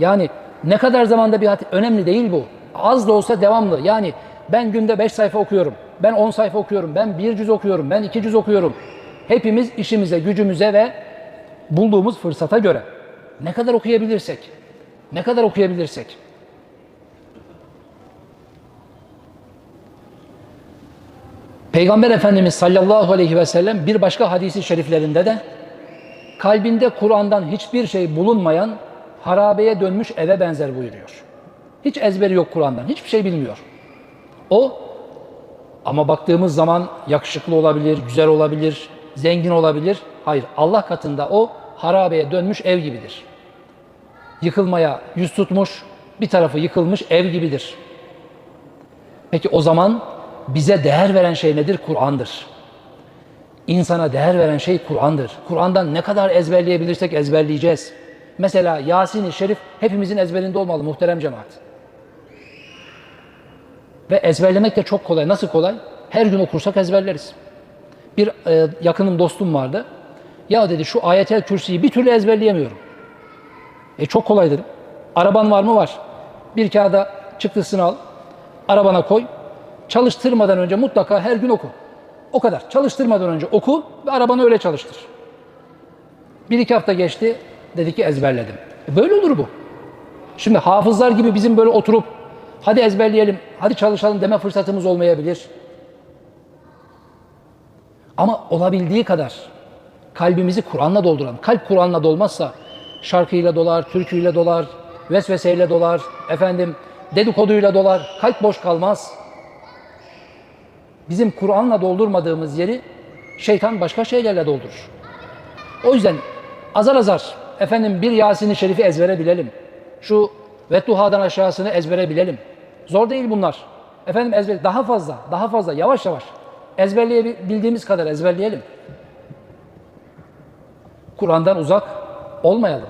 Yani ne kadar zamanda bir hadis önemli değil bu. Az da olsa devamlı. Yani ben günde 5 sayfa okuyorum. Ben 10 sayfa okuyorum. Ben bir cüz okuyorum. Ben iki cüz okuyorum. Hepimiz işimize, gücümüze ve bulduğumuz fırsata göre ne kadar okuyabilirsek, ne kadar okuyabilirsek. Peygamber Efendimiz sallallahu aleyhi ve sellem bir başka hadisi şeriflerinde de kalbinde Kur'an'dan hiçbir şey bulunmayan harabeye dönmüş eve benzer buyuruyor. Hiç ezberi yok Kur'an'dan, hiçbir şey bilmiyor. O ama baktığımız zaman yakışıklı olabilir, güzel olabilir, zengin olabilir. Hayır, Allah katında o harabeye dönmüş ev gibidir. Yıkılmaya yüz tutmuş, bir tarafı yıkılmış ev gibidir. Peki o zaman bize değer veren şey nedir? Kur'an'dır. İnsana değer veren şey Kur'an'dır. Kur'an'dan ne kadar ezberleyebilirsek ezberleyeceğiz. Mesela Yasin-i Şerif hepimizin ezberinde olmalı muhterem cemaat. Ve ezberlemek de çok kolay. Nasıl kolay? Her gün okursak ezberleriz. Bir e, yakınım dostum vardı. Ya dedi şu ayetel kürsüyü bir türlü ezberleyemiyorum. E çok kolay dedim. Araban var mı? Var. Bir kağıda çıktısını al. Arabana koy. Çalıştırmadan önce mutlaka her gün oku. O kadar. Çalıştırmadan önce oku ve arabanı öyle çalıştır. Bir iki hafta geçti. Dedi ki ezberledim. E böyle olur bu. Şimdi hafızlar gibi bizim böyle oturup hadi ezberleyelim, hadi çalışalım deme fırsatımız olmayabilir. Ama olabildiği kadar kalbimizi Kur'an'la dolduran, kalp Kur'an'la dolmazsa şarkıyla dolar, türküyle dolar, vesveseyle dolar, efendim dedikoduyla dolar, kalp boş kalmaz. Bizim Kur'an'la doldurmadığımız yeri şeytan başka şeylerle doldurur. O yüzden azar azar efendim bir Yasin-i Şerif'i ezbere bilelim. Şu Vettuha'dan aşağısını ezbere bilelim. Zor değil bunlar. Efendim ezber daha fazla, daha fazla yavaş yavaş ezberleyebildiğimiz kadar ezberleyelim. Kur'an'dan uzak olmayalım.